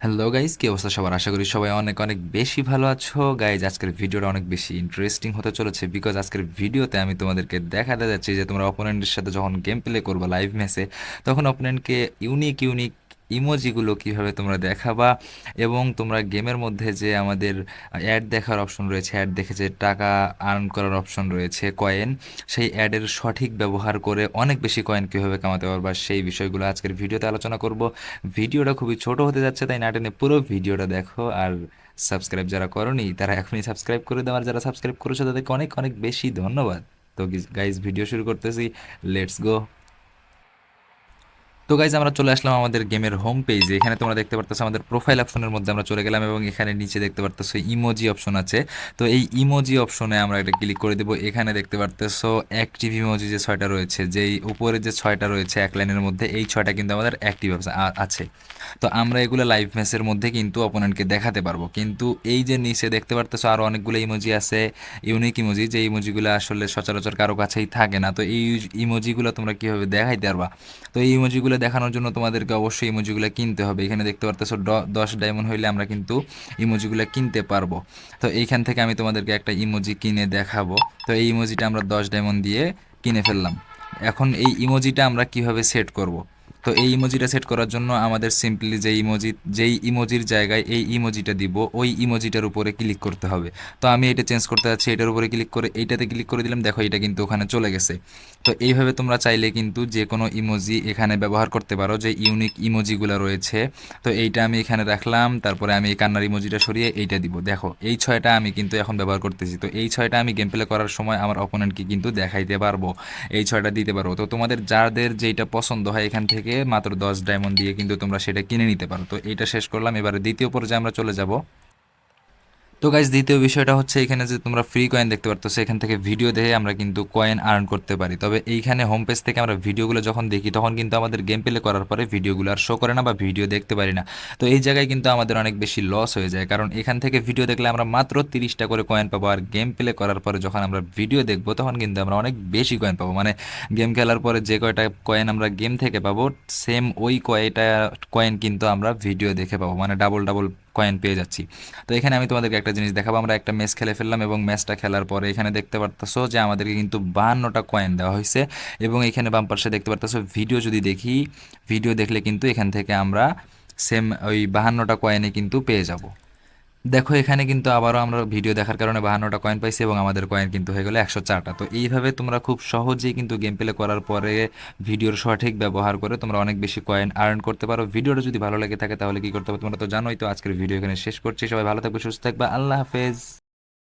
Hello guys কি অবস্থা সবার? আশা করি সবাই অনেক অনেক বেশি ভালো আছো। গাইজ আজকের ভিডিওটা অনেক বেশি ইন্টারেস্টিং হতে চলেছে বিকজ আজকের ভিডিওতে আমি তোমাদেরকে দেখাতে যাচ্ছি যে তোমরা অপোনেন্টের সাথে যখন গেম প্লে করবে লাইভ ম্যাচে তখন অপোনেন্টকে ইউনিক ইউনিক ইমোজিগুলো কীভাবে তোমরা দেখাবা এবং তোমরা গেমের মধ্যে যে আমাদের অ্যাড দেখার অপশন রয়েছে অ্যাড দেখে যে টাকা আর্ন করার অপশন রয়েছে কয়েন সেই অ্যাডের সঠিক ব্যবহার করে অনেক বেশি কয়েন কীভাবে কামাতে পারবা সেই বিষয়গুলো আজকের ভিডিওতে আলোচনা করব। ভিডিওটা খুবই ছোট হতে যাচ্ছে, তাই না টেনে পুরো ভিডিওটা দেখো আর সাবস্ক্রাইব যারা করনি, তারা এখনই সাবস্ক্রাইব করে দাও, আর যারা সাবস্ক্রাইব করেছ তাদেরকে অনেক অনেক বেশি ধন্যবাদ। তো গাইজ ভিডিও শুরু করতেছি লেটস গো তো গাইজ আমরা চলে আসলাম আমাদের গেমের হোম পেজে এখানে তোমরা দেখতে পারতেছো আমাদের প্রোফাইল অপশনের মধ্যে আমরা চলে গেলাম এবং এখানে নিচে দেখতে পারতেছো ইমোজি অপশন আছে। তো এই ইমোজি অপশনে আমরা এটা ক্লিক করে দেবো। এখানে দেখতে পারতেছো অ্যাক্টিভ ইমোজি যে ছয়টা রয়েছে, যেই উপরে যে ছয়টা রয়েছে এক লাইনের মধ্যে, এই ছয়টা কিন্তু আমাদের অ্যাক্টিভ আছে। তো আমরা এগুলো লাইভ ম্যাচের মধ্যে কিন্তু অপোনেন্টকে দেখাতে পারব। কিন্তু এই যে নিচে দেখতে পারতেছো আরও অনেকগুলো ইমোজি আছে ইউনিক ইমোজি যে ইমোজিগুলো আসলে সচরাচর কারও কাছেই থাকে না। তো এই ইমোজিগুলো তোমরা কীভাবে দেখাইতে পারবা? তো এই ইমোজিগুলো দেখানোর জন্য তোমাদেরকে অবশ্যই ইমোজিগুলো কিনতে হবে। এখানে দেখতে পারতেছো দশ ডায়মন্ড হইলে আমরা কিন্তু ইমোজিগুলো কিনতে পারব। তো এইখান থেকে আমি তোমাদেরকে একটা ইমোজি কিনে দেখাবো। তো এই ইমোজিটা আমরা দশ ডায়মন্ড দিয়ে কিনে ফেললাম। এখন এই ইমোজিটা আমরা কীভাবে সেট করব? তো এই ইমোজিটা সেট করার জন্য আমাদের সিম্পলি যে ইমোজি যেই ইমোজির জায়গায় এই ইমোজিটা দিব, ওই ইমোজিটার উপরে ক্লিক করতে হবে। তো আমি এটা চেঞ্জ করতে যাচ্ছি, এটার উপরে ক্লিক করে, এইটাতে ক্লিক করে দিলাম, দেখো এটা কিন্তু ওখানে চলে গেছে। তো এইভাবে তোমরা চাইলে কিন্তু যে কোনো ইমোজি এখানে ব্যবহার করতে পারো, যে ইউনিক ইমোজিগুলো রয়েছে। তো এইটা আমি এখানে রাখলাম, তারপরে আমি এই কান্নার ইমোজিটা সরিয়ে এইটা দিব। দেখো, এই ছয়টা আমি কিন্তু এখন ব্যবহার করতেছি। তো এই ছয়টা আমি গেম প্লে করার সময় আমার অপোনেন্টকে কিন্তু দেখাইতে পারব, এই ছয়টা দিতে পারব। তো তোমাদের যাদের যেইটা পছন্দ হয় এখান থেকে মাত্র দশ ডায়মন্ড দিয়ে কিন্তু তোমরা সেটা কিনে নিতে পারো। তো এইটা শেষ করলাম। এবারে দ্বিতীয় পর্যায়ে আমরা চলে যাব। তো গাইজ দ্বিতীয় বিষয়টা হচ্ছে এখানে যে তোমরা ফ্রি কয়েন দেখতে পারতো সেখান থেকে ভিডিও দেখে আমরা কিন্তু কয়েন আর্ন করতে পারি। তবে এইখানে হোম পেজ থেকে আমরা ভিডিওগুলো যখন দেখি, তখন কিন্তু আমাদের গেম প্লে করার পরে ভিডিওগুলো আর শো করে না বা ভিডিও দেখতে পারি না। তো এই জায়গায় কিন্তু আমাদের অনেক বেশি লস হয়ে যায়। কারণ এখান থেকে ভিডিও দেখলে আমরা মাত্র তিরিশটা করে কয়েন পাবো আর গেম প্লে করার পরে যখন আমরা ভিডিও দেখব, তখন কিন্তু আমরা অনেক বেশি কয়েন পাবো। মানে গেম খেলার পরে যে কয়টা কয়েন আমরা গেম থেকে পাবো সেম ওই কয়টা কয়েন কিন্তু আমরা ভিডিও দেখে পাবো। মানে ডাবল ডাবল কয়েন পেয়ে যাচ্ছি। তো এখানে আমি তোমাদেরকে একটা জিনিস দেখাবো। আমরা একটা ম্যাচ খেলে ফেললাম এবং ম্যাচটা খেলার পরে এখানে দেখতে পারতেছো যে আমাদেরকে কিন্তু বাহান্নটা কয়েন দেওয়া হয়েছে এবং এখানে বাম পাশে দেখতে পারতেছো ভিডিও যদি দেখি ভিডিও দেখলে কিন্তু এখান থেকে আমরা সেম ওই বাহান্নটা কয়েনে কিন্তু পেয়ে যাব। দেখো, এখানে কিন্তু আবারও আমরা ভিডিও দেখার কারণে বাহান্নটা কয়েন পাইছি এবং আমাদের কয়েন কিন্তু হয়ে গেলো একশো চারটা। তো এইভাবে তোমরা খুব সহজেই কিন্তু গেম প্লে করার পরে ভিডিওর সঠিক ব্যবহার করে তোমরা অনেক বেশি কয়েন আর্ন করতে পারো। ভিডিওটা যদি ভালো লেগে থাকে তাহলে কি করতে হবে তোমরা তো জানোই। তো আজকের ভিডিও এখানে শেষ করছি। সবাই ভালো থাকবে, সুস্থ থাকবে। আল্লাহ হাফেজ।